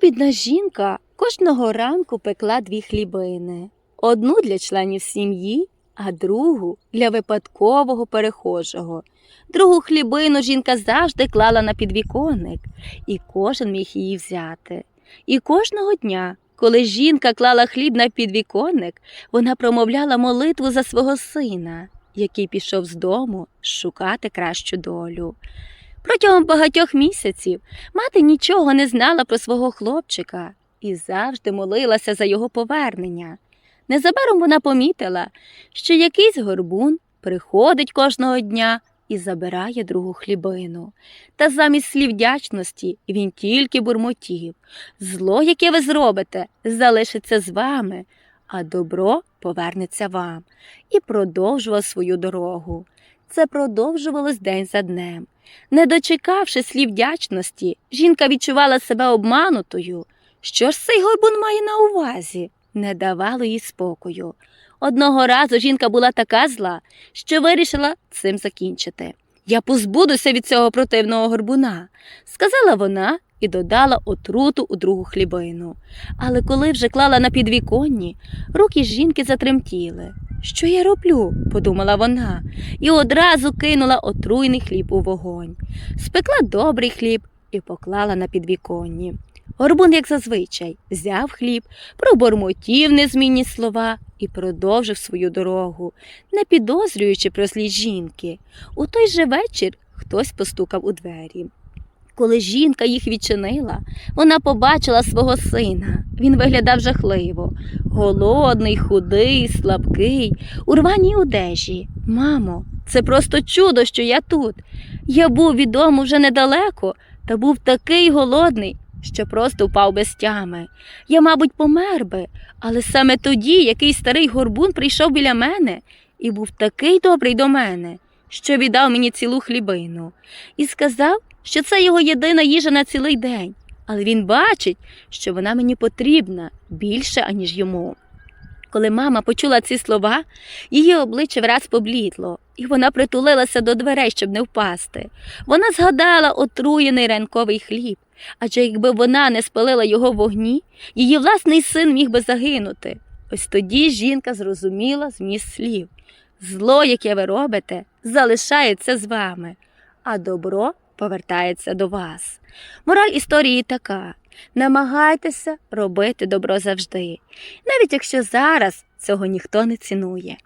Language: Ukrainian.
Бідна жінка кожного ранку пекла дві хлібини: одну для членів сім'ї, а другу для випадкового перехожого. Другу хлібину жінка завжди клала на підвіконник, і кожен міг її взяти. І кожного дня, коли жінка клала хліб на підвіконник, вона промовляла молитву за свого сина, який пішов з дому шукати кращу долю. Протягом багатьох місяців мати нічого не знала про свого хлопчика і завжди молилася за його повернення. Незабаром вона помітила, що якийсь горбун приходить кожного дня і забирає другу хлібину. Та замість слів вдячності він тільки бурмотів. Зло, яке ви зробите, залишиться з вами, а добро повернеться вам. І продовжував свою дорогу. Це продовжувалось день за днем. Не дочекавши слів вдячності, жінка відчувала себе обманутою. Що ж цей горбун має на увазі? Не давало їй спокою. Одного разу жінка була така зла, що вирішила цим закінчити. Я позбудуся від цього противного горбуна, сказала вона і додала отруту у другу хлібину. Але коли вже клала на підвіконні, руки жінки затремтіли. Що я роблю? подумала вона, і одразу кинула отруйний хліб у вогонь. Спекла добрий хліб і поклала на підвіконні. Горбун, як зазвичай, взяв хліб, пробормотів незмінні слова і продовжив свою дорогу, не підозрюючи про слід жінки. У той же вечір хтось постукав у двері. Коли жінка їх відчинила, вона побачила свого сина. Він виглядав жахливо, голодний, худий, слабкий, у рваній одежі. Мамо, це просто чудо, що я тут. Я був від вже недалеко, та був такий голодний, що просто впав без тями. Я, мабуть, помер би, але саме тоді який старий горбун прийшов біля мене і був такий добрий до мене, що віддав мені цілу хлібину, і сказав, що це його єдина їжа на цілий день, але він бачить, що вона мені потрібна більше, аніж йому. Коли мама почула ці слова, її обличчя враз поблідло, і вона притулилася до дверей, щоб не впасти. Вона згадала отруєний ранковий хліб, адже якби вона не спалила його вогні, її власний син міг би загинути. Ось тоді жінка зрозуміла зміст слів. Зло, яке ви робите, залишається з вами, а добро повертається до вас. Мораль історії така: намагайтеся робити добро завжди, навіть якщо зараз цього ніхто не цінує.